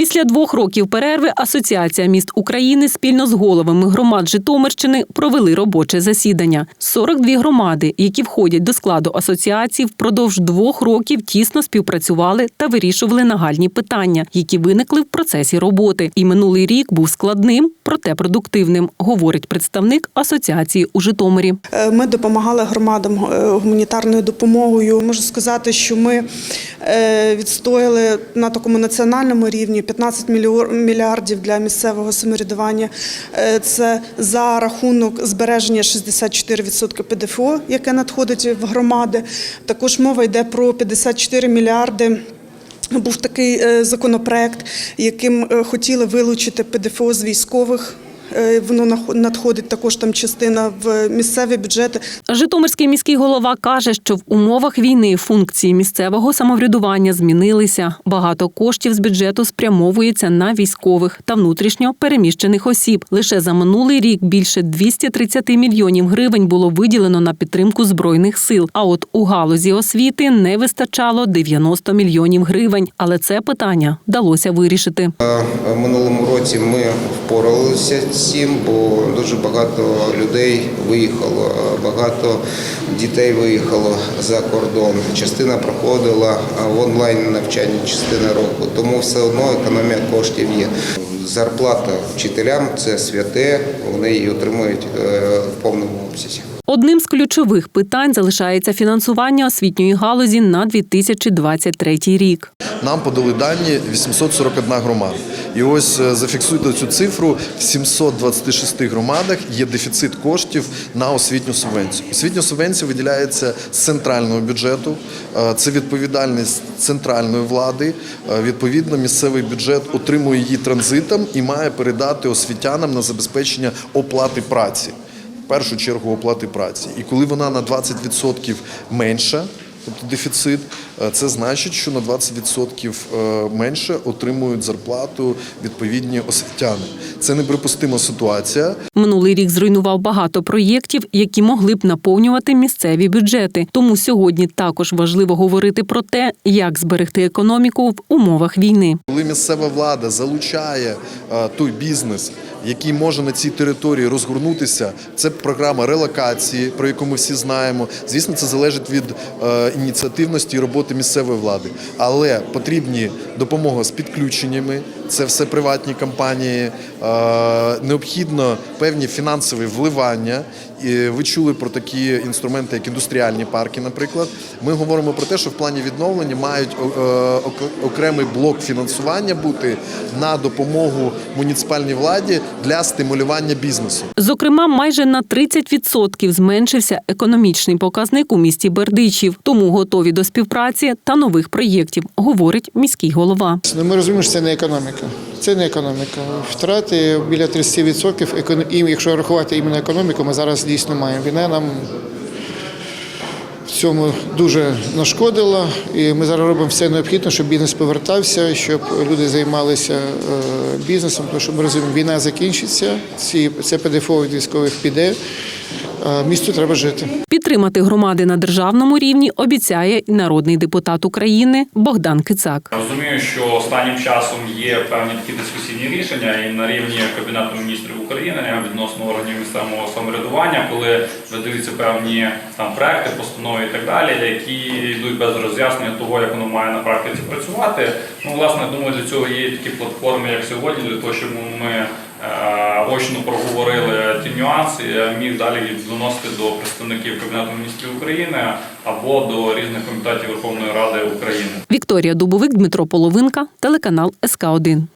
Після двох років перерви Асоціація міст України спільно з головами громад Житомирщини провели робоче засідання. 42 громади, які входять до складу асоціації, впродовж двох років тісно співпрацювали та вирішували нагальні питання, які виникли в процесі роботи. І минулий рік був складним, проте продуктивним, говорить представник асоціації у Житомирі. Е, Ми допомагали громадам е, гуманітарною допомогою. Можу сказати, що ми е, відстояли на такому національному рівні 15 мільйор- мільярдів для місцевого самоврядування. Е, Це за рахунок збереження 64% ПДФО, яке надходить в громади. Також мова йде про 54 мільярди. Був такий е, законопроект, яким е, хотіли вилучити ПДФО з військових. Е, Воно нах- надходить також там частина в місцеві бюджети. Житомирський міський голова каже, що в умовах війни функції місцевого самоврядування змінилися. Багато коштів з бюджету спрямовується на військових та внутрішньо переміщених осіб. Лише за минулий рік більше 230 мільйонів гривень було виділено на підтримку збройних сил. А от у галузі освіти не вистачало 90 мільйонів гривень. Але це питання вдалося вирішити. Минулому році ми впоралися цим, бо дуже багато людей виїхало, багато дітей виїхало за кордон. Частина проходила в онлайн навчанні, частина року. Тому все одно економія коштів є. Зарплата вчителям це святе, вони її отримують е, в повному обсязі. Одним з ключових питань залишається фінансування освітньої галузі на 2023 рік. Нам подали дані 841 громада. І ось е, зафіксуйте цю цифру: в 726 громадах є дефіцит коштів на освітню субвенцію. Освітня субвенція виділяється з центрального бюджету. Е, Це відповідальність центральної влади. Відповідно, місцевий бюджет отримує її транзитом і має передати освітянам на забезпечення оплати праці. В першу чергу оплати праці. І коли вона на 20% менша, тобто дефіцит, е, це значить, що на 20% е, менше отримують зарплату відповідні освітяни. Це неприпустима ситуація. Минулий рік зруйнував багато проєктів, які могли б наповнювати місцеві бюджети. Тому сьогодні також важливо говорити про те, як зберегти економіку в умовах війни. Коли місцева влада залучає е, той бізнес, який може на цій території розгорнутися, це програма релокації, про яку ми всі знаємо. Звісно, це залежить від е, ініціативності і роботи місцевої влади. Але потрібні допомога з підключеннями. Це все приватні компанії. Е, необхідно певні фінансові вливання. І ви чули про такі інструменти, як індустріальні парки, наприклад. Ми говоримо про те, що в плані відновлення мають е, окремий блок фінансування бути на допомогу муніципальній владі для стимулювання бізнесу. Зокрема, майже на 30% зменшився економічний показник у місті Бердичів, тому готові до співпраці та нових проєктів, говорить міський голова. Ну, ми розуміємо, що це не економіка. Це не економіка. Втрати біля 30%. І якщо рахувати іменно економіку, ми зараз дійсно маємо. Війна нам в цьому дуже нашкодила. І ми зараз робимо все необхідне, щоб бізнес повертався, щоб люди займалися е, бізнесом. Тому що ми розуміємо, війна закінчиться, ці, це ПДФО від військових піде. А Місту треба жити. Підтримати громади на державному рівні обіцяє і народний депутат України Богдан Кицак. Розумію, що останнім часом є певні такі дискусійні рішення і на рівні Кабінету міністрів України відносно органів місцевого самоврядування, коли видаються певні там проекти, постанови і так далі, які йдуть без роз'яснення того, як воно має на практиці працювати. Ну, власне, думаю, для цього є такі платформи, як сьогодні, для того, щоб ми е, очно проговорили ті нюанси, я міг далі доносити до представників Кабінету міністрів України або до різних комітетів Верховної Ради України. Вікторія Дубовик, Дмитро Половинка, телеканал СК 1